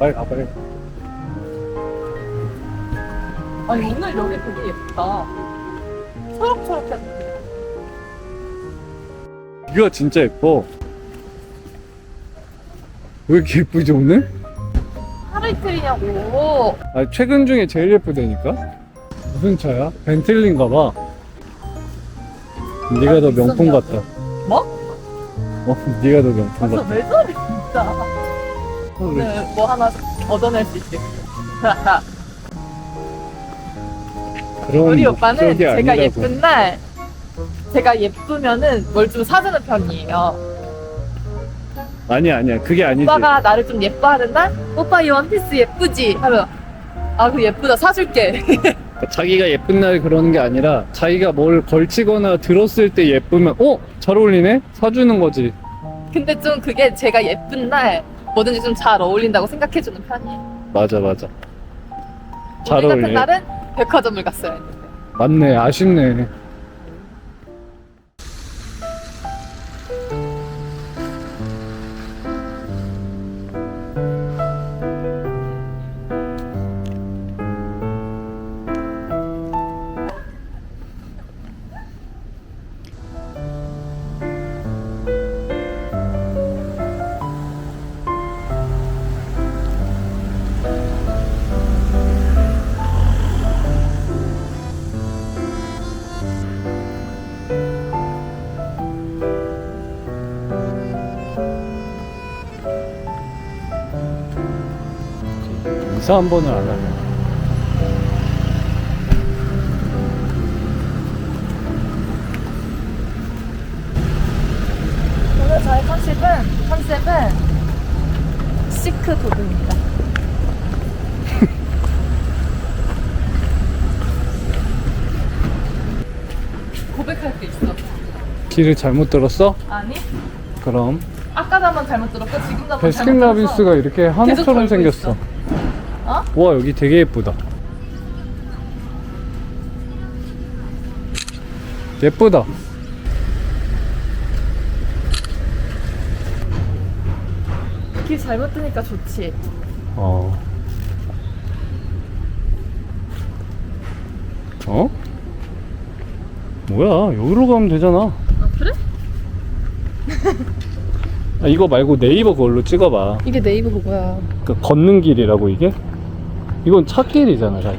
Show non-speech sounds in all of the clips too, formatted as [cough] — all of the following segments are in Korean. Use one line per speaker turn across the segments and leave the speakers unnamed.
빨리 가 빨리
아니 오늘 여기 되게 예쁘다. 초록초록해.
이거 진짜 예뻐 왜 이렇게 예쁘지 오늘?
하루 이틀이냐고.
아 최근 중에 제일 예쁘다니까? 무슨 차야? 벤틀리인가 봐 네가 더 명품. 같다
뭐?
어 네가 더 명품
벌써
같다
왜 저래 진짜. 오늘 뭐 하나 얻어낼 수 있을 [laughs]
그런
우리 오빠는
목적이
제가
아니라고.
예쁜 날 제가 예쁘면은 뭘 좀 사주는 편이에요.
아니야 아니야 그게 아니지
오빠가 나를 좀 예뻐하는 날 오빠 이 원피스 예쁘지? 하면 아 그 예쁘다 사줄게. [laughs]
자기가 예쁜 날 그러는 게 아니라 자기가 뭘 걸치거나 들었을 때 예쁘면 어? 잘 어울리네? 사주는 거지
근데 좀 그게 제가 예쁜 날 뭐든지 좀 잘 어울린다고 생각해주는 편이에요.
맞아 맞아 잘
오늘 같은
어울려
날은 백화점을 갔어야 했는데.
맞네 아쉽네 이사 한 번을 안 하네
오늘 저의 컨셉은 컨셉은 시크 도둑입니다. [laughs] 고백할 게 있어.
길을 잘못 들었어?
아니?
그럼
아까도 한번 잘못 들었고 지금도 한번 잘못
베스킨라빈스가 이렇게 한우처럼
돌고
생겼어
있어. 어?
와 여기 되게 예쁘다 예쁘다.
길 잘못 드니까 좋지.
어. 어? 뭐야 여기로 가면 되잖아
아 그래?
아, 이거 말고 네이버 그걸로 찍어봐
이게 네이버 그거야.
그 걷는 길이라고 이게? 이건 차길이잖아 자기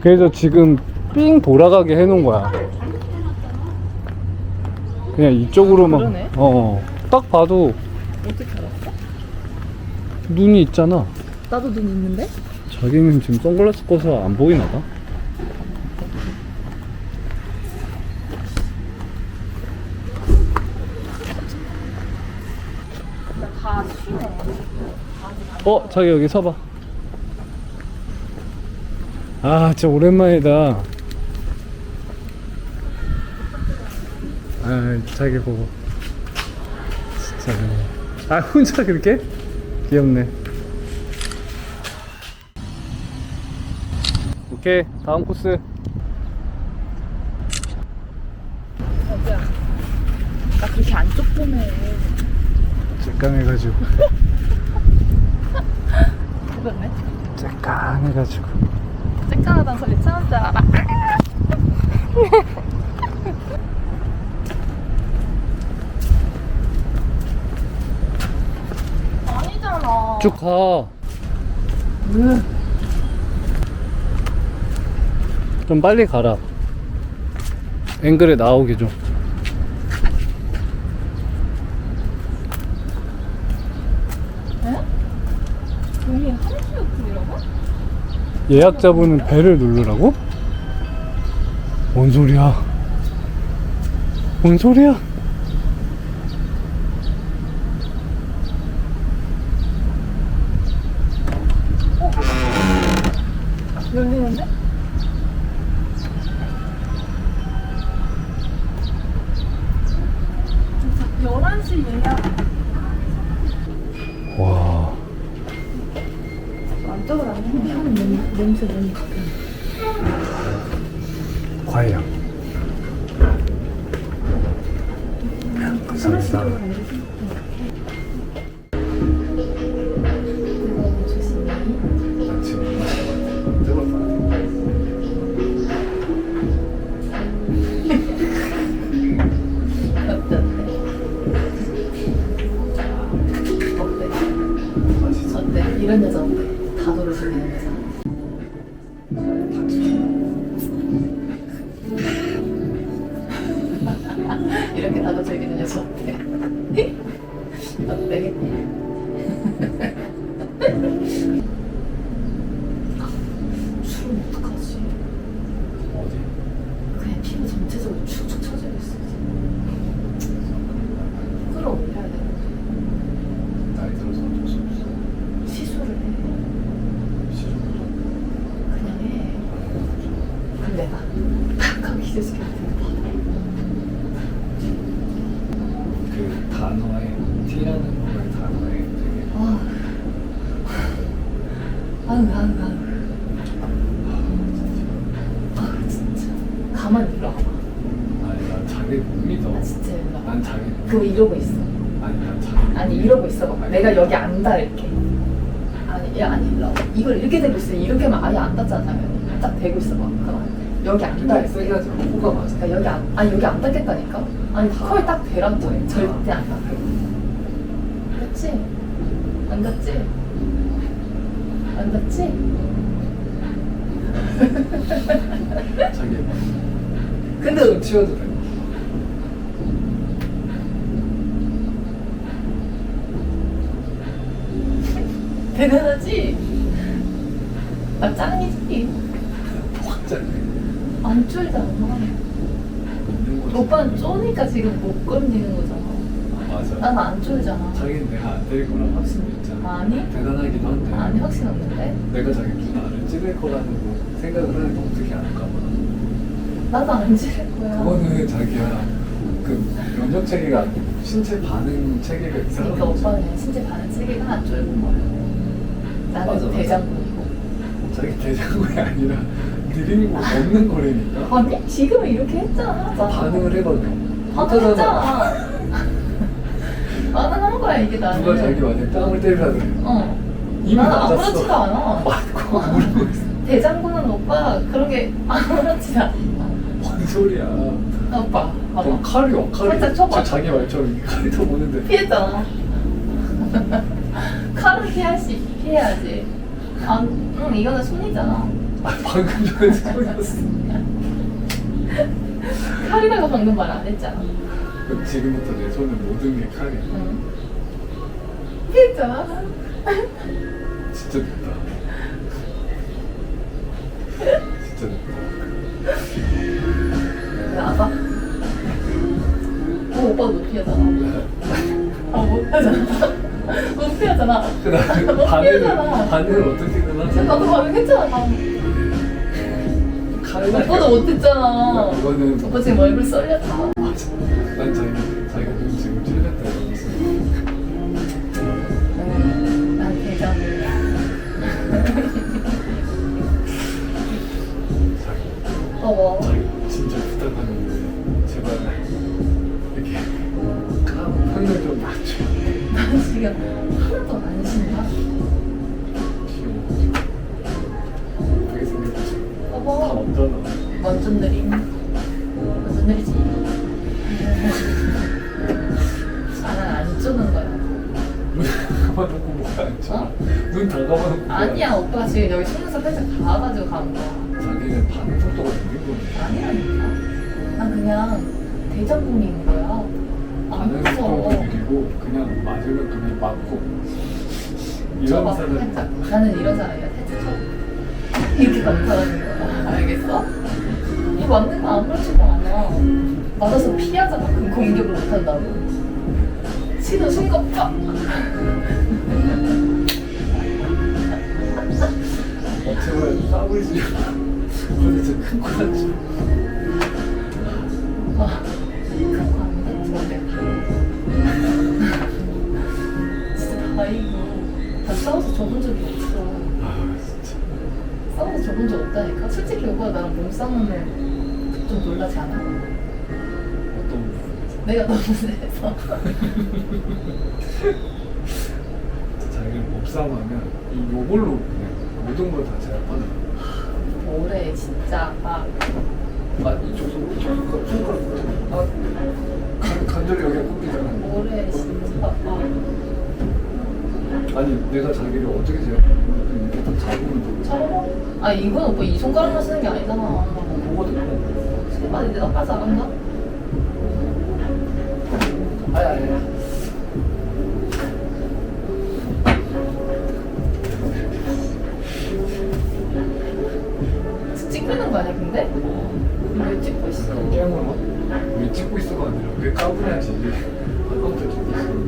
그래서 지금 삥 돌아가게 해놓은 거야 그냥 이쪽으로만
그러네.
어딱 봐도
어떻게 알았어?
눈이 있잖아
나도 눈 있는데?
자기는 지금 선글라스 껴서 안 보이나 봐
다 쉬네.
어, 자기 여기 서봐. 아, 진짜 오랜만이다. 아, 자기 보고. 진짜. 아, 혼자 그렇게? 귀엽네. 오케이, 다음 코스.
자기야. 나 그렇게 안쪽 보네.
쬐깡해가지고. [laughs]
그러네.
쬐깡해가지고.
쨍쨍하다는 소리 참을 줄 알아. [laughs] 아니잖아.
쭉 가. 좀 빨리 가라. 앵글에 나오게 좀.
여기 한시오픈이라고?
예약자분은 배를 누르라고? 뭔 소리야? 뭔 소리야?
열리는데? 진짜 11시 예약
와.
안쪽으로 안 되는 향 냄- 냄새 너무.
과
어때? 술은 어떡하지?
어디?
그냥 피부 전체적으로 축축 처져 있어. 끌어올려야 돼.
나이 들어서 어쩔 수 없어.
시술을 해.
시중도
그냥 해. 그럼 내가 딱 하고 기절시킬 테니까.
그 단어에 거의 단어에 되게
아, 아유, 아유, 아유. 아, 진짜. 가만히 일어나.
아니 난 자기 못 믿어.
나 진짜.
난 자기
그거 이러고 있어.
아니 난 자기
아니 이러고 있어 봐. 내가 여기 안 닿을게. 아니 야 아니 일로. 와봐. 이걸 이렇게 대고 있어. 이렇게 하면 아예 안 닿잖아 당연히. 딱 대고 있어 봐. 여기 안
근데
닿을게.
세게 하지 마. 코가 맞아.
그러니까 여기 안 아니 여기 안 닿겠다니까. 아니 컬딱 대라고 해. 절대 안 닿게. 닿지? 안 닿지? 안 닿지?
자기
근데
숨 치워도 돼.
대단하지? 나 짱이지.
확 짜네.
안 쫄잖아. 오빠는 쪼니까 지금 못 건드리는 거잖아.
아, 맞아.
난안 쫄잖아.
자기는 내가 안 때릴 거라고
확신
했잖아.
아니?
대단하기도 한데.
아니 확신 없는데?
내가 자기 누나를 찌를 거라는 거 생각을 하니까 어떻게 알까 봐.
나도 안 찌를 거야.
그거는 자기야 그 면역 체계가 신체 반응 체계가
그러니까
거지.
오빠는 신체 반응 체계가 안 쫄은 거야. 나는
맞아, 맞아.
대장군이고.
자기 대장군이 아니라 느리고 없는 거라니까.
아니 지금 은 이렇게 했잖아. 나
반응을 해봐도
반응했잖아. 거야 이게 나는.
누가 자기 완전 땀을 때리라 그래.
어.
이미
나는
맞았어.
아무렇지도 않아.
맞고 모르고 있어.
대장군은 오빠 그런 게 아무렇지 않아.
뭔 소리야.
아, 오빠
너
봐봐.
칼이 와 칼이.
살짝 쳐봐.
저 자기 말처럼 이 칼이 더 보는데.
피했잖아. 칼은 피할시 피해야지. 아, 응 이거는 손이잖아.
아, 방금 전에 소리였어.
칼이라고 방금 말 안 했잖아.
지금부터 내 손은 모든 게 칼이야.
응. 피했잖아.
진짜 됐다. 진짜 됐다.
나봐. 어, 오빠도 못 피하잖아. 아, 못 피하잖아. 못.
그 나중에
못
반응을,
피하잖아.
반응을 어떻게든 하지.
나도. 방금.
칼
오빠도 못했잖아.
이거는
오빠 지금 얼굴 썰렸다.
맞아. 난 자기
쪼는 거야.
눈 감아놓고 뭐가.
어?
눈다 감아놓고.
아니야, 오빠가 지금 여기 속눈썹 살짝 닿아가지고 간 거야.
쳐. 자기는 반응 속도가 느린 거네.
아니라니까. 난 그냥 대장군인 거야. 안
반응
무서워.
속도가 느리고 그냥 맞으면 그냥 맞고. 이런
쳐봐,
사람
살짝. 나는 이런 사람이야. 살짝 쳐. 이렇게 나타나는 거야. 알겠어? 이 맞는 거 아무렇지도 않아. 맞아서 피하잖아. 그럼 공격을 못한다고. 치는 순간 빡!
어, 제발 싸우지 근데 진짜 큰거 같지
아, 다행이고. 나 싸워서 접은 적이 없어.
아 진짜
싸워서 접은 적 없다니까? 솔직히 오빠 나랑 몸싸움은 좀 놀라지 않아? 내가 너무 세서. [laughs]
자기를 몹싸움하면 이 요걸로 그냥 모든 걸 다 제압하는
올해 진짜 막
아 이쪽 손 이쪽 손가락 손가락 아 간, 간절히 여기가 꼽히잖아
올해 진짜 막
아니 내가 자기를 어떻게? 이렇게 딱 잡으면
잡아봐. 아 이건 오빠 이 손가락만 쓰는 게 아니잖아.
됐고
손가락 이제 나빠지 않았나? 찍히는 거 아니야 근데? 왜 찍고 있어?
깨물어? 왜 찍고 있어가 아니라 왜 까부냐지 아까부터 찍고 있어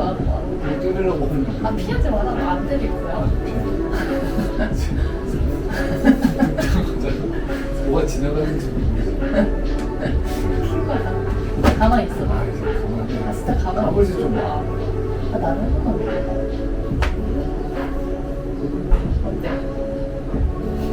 아 피하지 마라. 나안 때릴 거야.
뭐가 지나가는지 모르겠어
킨 거야. 가만히 있어봐.
아 이제
아 진짜 가만히
아버지
있어봐.
좀 봐.
아 나는 한?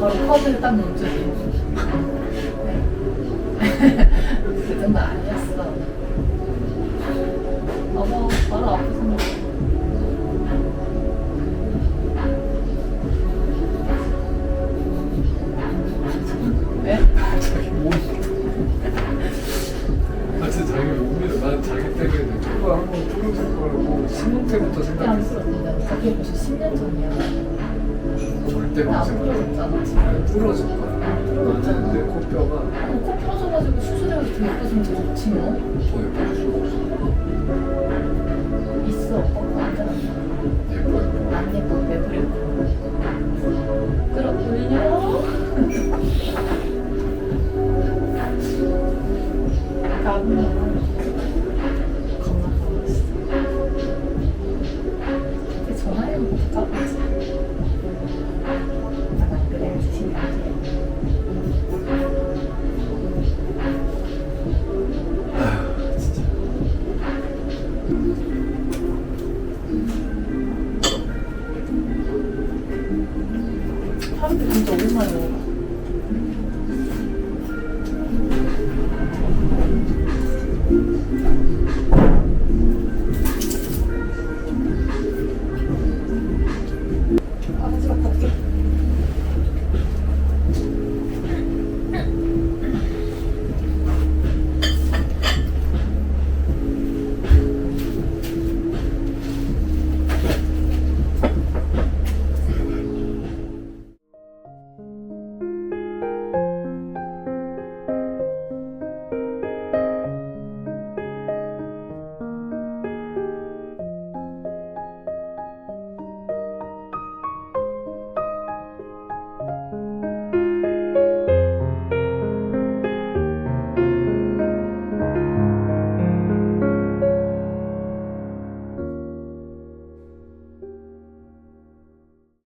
바로 딱 멈추지. [laughs] 거야. 풀어줬잖아.
나는 내 코뼈가
어, 코 풀어줘가지고 수술해가지고 더 예뻐지면 더 좋지 뭐.
더 예뻐질 수가 없어.
있어, 어, 안 되나?
예뻐 예뻐.
안 예뻐, 왜 그래? 가면 겁나